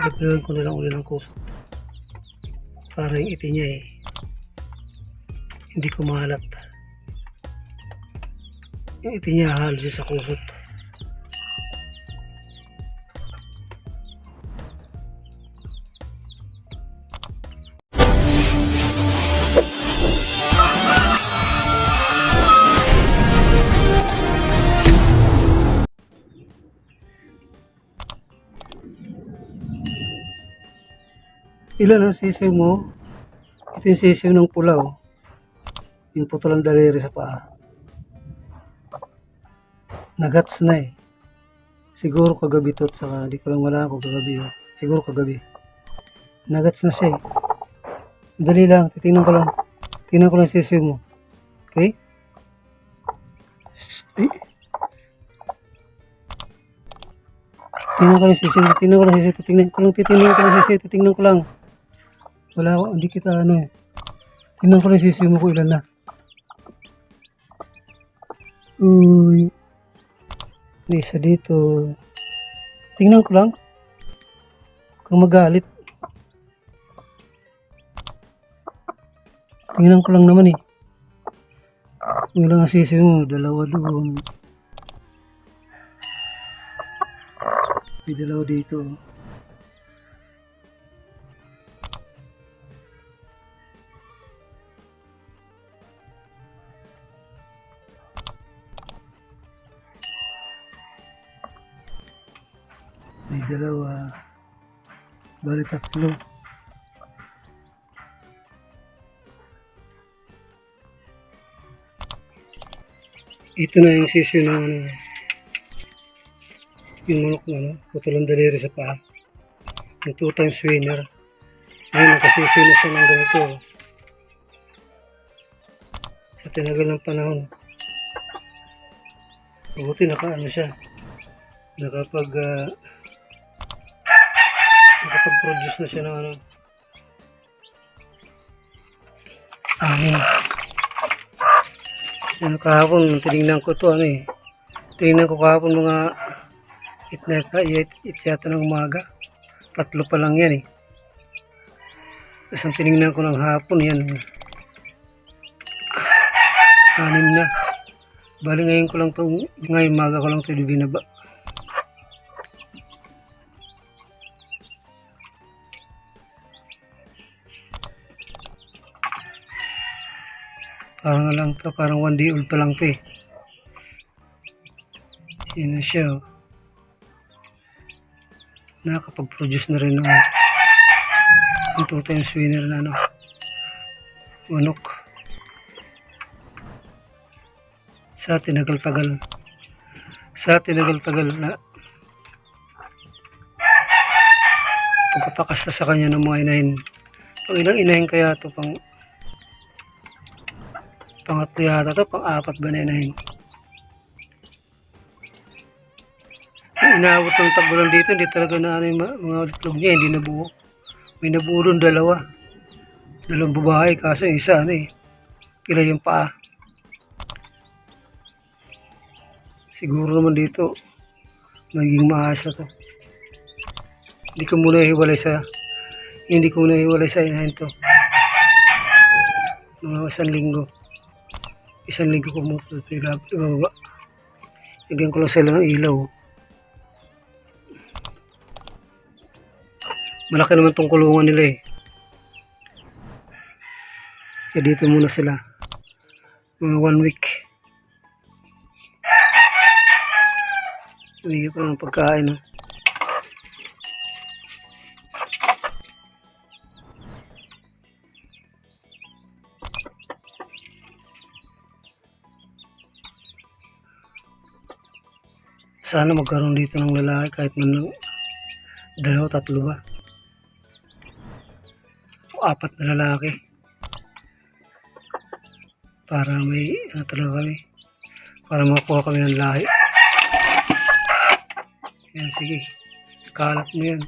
Dagdagan ko na lang uli ng kusot. Para yung iti niya eh. Hindi kumalat. Yung iti niya halos sa kusot. Ilan ang sisiw mo? Ito yung sisiw ng pula oh. Yung putulang daliri sa paa. Nagats na eh. Siguro kagabi to saka di ko lang wala ako kagabi oh. Siguro kagabi. Nagats na siya eh. Dali lang, titingnan ko lang. Tingnan ko lang sisiw mo. Okay? Shh, eh. Tingnan ko lang sisiw. Tingnan ko lang sisiw. Tingnan ko lang, titingnan ko lang sisiw. Titingnan ko lang. Wala ako, hindi kita ano eh. Tingnan ko lang sisiw mo kung ilan na. Uy. May isa dito. Tingnan ko lang. Kung magalit. Tingnan ko lang naman eh. Kung ilang ang sisiw mo, dalawa doon. May dalawa dito. May dalawa. Bali tatlo. Ito na yung sisyo ng ano. Yung manok na ano. Putulang daliri sa paa. Yung two times winner. Ngayon, nakasisyo na siya ng ganito. Sa tinagal ng panahon. Mabuti naka ano siya. Nakapag ah, nakapag-produce na siya ng ano. Ani. Ano kahapon, tinignan ko to ano eh. Tinignan ko kahapon mga it na ka, it, it yata ng umaga. Tatlo pa lang yan eh. Tapos ang tinignan ko ng hapon yan. Anim na. Bali ngayon ko lang itong, ngayon umaga ko lang ito binaba. Parang ano lang to, parang one day old pa lang to eh. Yun na siya oh. Nakakapag-produce na rin ng ng two times winner na ano. Manok. Sa tinagal-tagal. Sa tinagal-tagal na pagkapakasta sa kanya ng mga inahin. Pang ilang inahin kaya to pang Pangatlo yata to, pang-apat ba na? Ang inaabot ng tagulan dito, hindi talaga na ano yung mga itlog niya, hindi nabuo. May nabuo doon dalawa. Dalawang babae, kaso isa ano eh. Kila yung paa. Siguro naman dito, magiging maayos na to. Hindi ko muna hiwalay sa, hindi ko muna hiwalay sa inahin to. Mga isang linggo isang linggo ko ilab, ibaba. Lagyan ko lang sila ng ilaw. Malaki naman tong kulungan nila eh. Kaya dito muna sila. Mga one week. Hindi ko ng pagkain. Oh. Sana magkaroon dito ng lalaki kahit man dalawa, tatlo ba? O apat na lalaki. Para may ano talaga kami. Para makakuha kami ng lahi. Yan, sige. Kalat mo yan.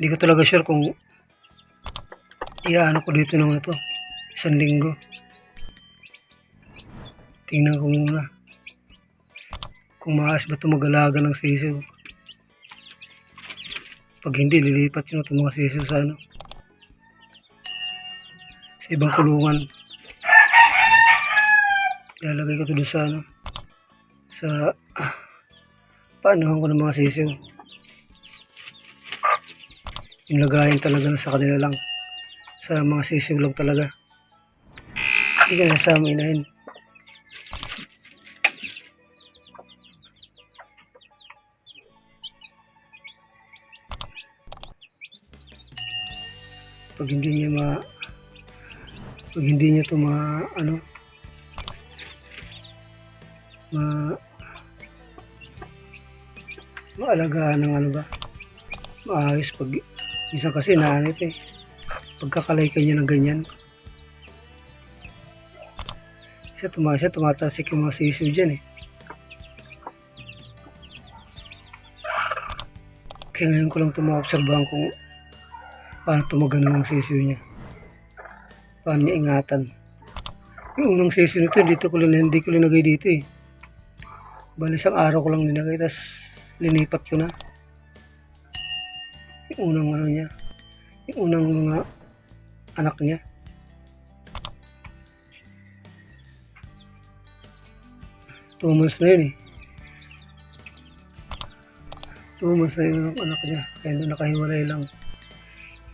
Hindi ko talaga sure kung Iyaano ko dito naman ito. Isang linggo. Tingnan ko muna. Kung maayos ba ito mag-alaga ng sisiw. Pag hindi, lilipat yun itong mga sisiw sa ano. Sa ibang kulungan. Ilalagay ko ito doon sa ano. Sa ah, ko ng mga sisiw. Yung lagayan talaga sa kanila lang. Sa mga sisiw talaga. Hindi ka nasama inahin. Pag hindi niya ma pag hindi niya to ma ano ma maalagaan ng ano ba maayos pag minsan kasi naanit eh pagkakalay ka niya ng ganyan. Siya tuma siya tumatasik yung mga sisiw dyan eh. Kaya ngayon ko lang tumaobserbahan kung paano tumagano ng sisiw niya. Paano niya ingatan. Yung unang sisiw nito dito ko lang hindi ko linagay dito eh. Bali isang araw ko lang linagay tapos linipat ko na. Yung unang ano niya yung unang mga anak niya. Two months na yun eh. Two months na yun ang anak niya. Kaya doon nakahiwalay lang.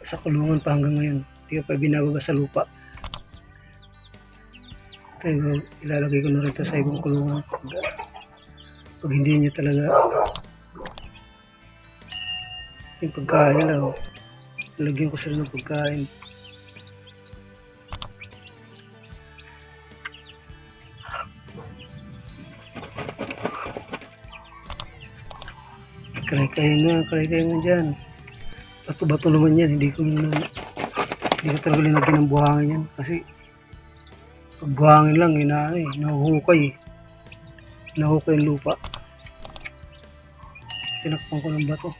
Sa kulungan pa hanggang ngayon. Hindi pa binababa sa lupa. Kaya ilalagay ko na rin ito sa ibang kulungan. Pag, hindi niya talaga yung pagkain oh. lagyan ko sila ng pagkain Kalay-kalay na, kalay-kalay na dyan. Bato-bato naman yan, hindi ko na, hindi ko talaga linagyan ng buhangin yan. Kasi, pag buhangin lang, ina, eh, nahuhukay eh. Nahuhukay yung lupa. Tinakpan ko ng bato.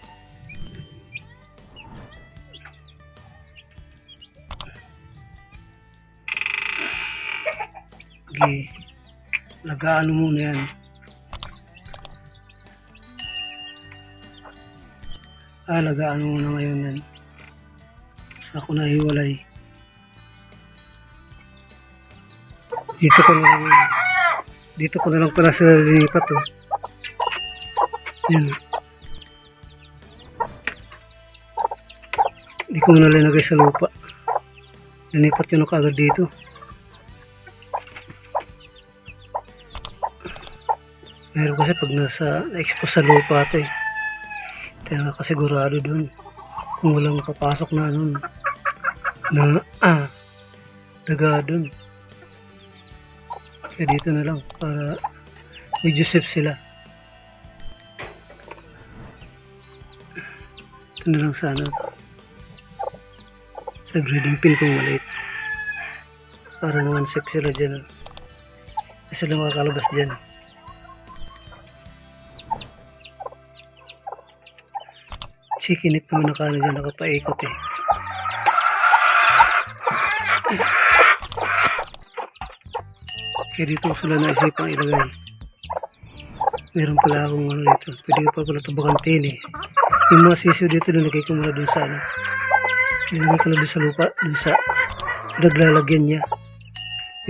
Okay. Lagaan mo muna yan. Alagaan mo na ngayon yan. Sa ako na hiwalay. Dito ko na lang, dito ko na lang pala sila lilipat oh. Yan. Hindi ko na linagay sa lupa. Linipat yun ako agad dito. Meron kasi pag nasa na-expose sa lupa ito eh. Kaya nakasigurado dun. Kung walang makapasok na nun. Na, ah, daga dun. Kaya dito na lang para medyo safe sila. Ito na lang sana. Sa breeding pin kung maliit. Para naman safe sila dyan. Kasi sila makakalabas dyan. Chikinip naman na kano dyan, nakapaikot eh. Kaya dito sila naisipang ilagay. Meron pala akong ano dito. Pwede pa pala ito bakantin eh. Yung mga sisiyo dito, nilagay ko muna dun sa ano. Nilagay ko na dun sa lupa, dun sa naglalagyan niya.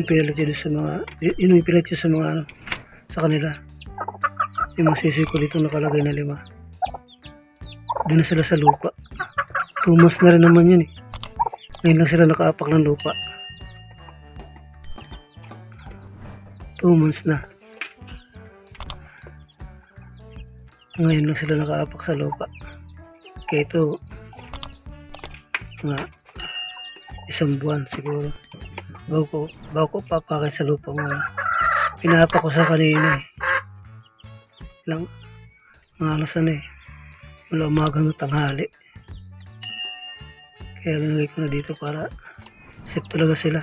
Yung pinalagyan dun sa mga, yun yung pinalagyan sa mga ano, sa kanila. Yung mga sisiyo ko dito nakalagay na lima. Doon na sila sa lupa. Months na rin naman yun eh. Ngayon lang sila nakaapak ng lupa. Two months na. Ngayon lang sila nakaapak sa lupa. Kaya ito, mga isang buwan siguro. Bago ko, bago ko papakay sa lupa mga pinapa ko sa kanina eh. Lang, mga alas ano eh wala umagang tanghali kaya linagay ko na dito para safe talaga sila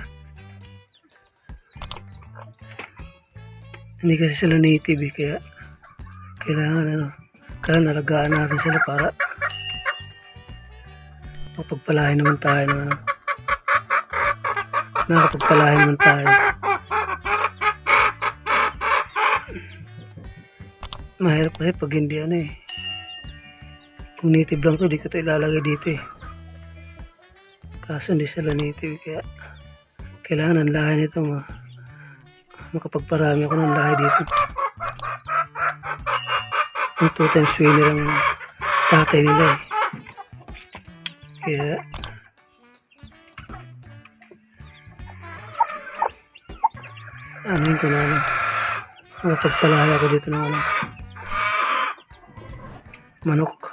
hindi kasi sila native eh, kaya kailangan ano kaya nalagaan natin sila para mapagpalahin naman tayo ng ano nakapagpalahin naman tayo Mahirap kasi pag hindi ano eh. Kung native lang to, di ko ito ilalagay dito eh. Kaso hindi sila native kaya kailangan ang lahi nito ma makapagparami ako ng lahi dito. Yung two times winner ang tatay nila eh. Kaya amin ko na ano. Makapagpalaya ako dito ng ano. Manok.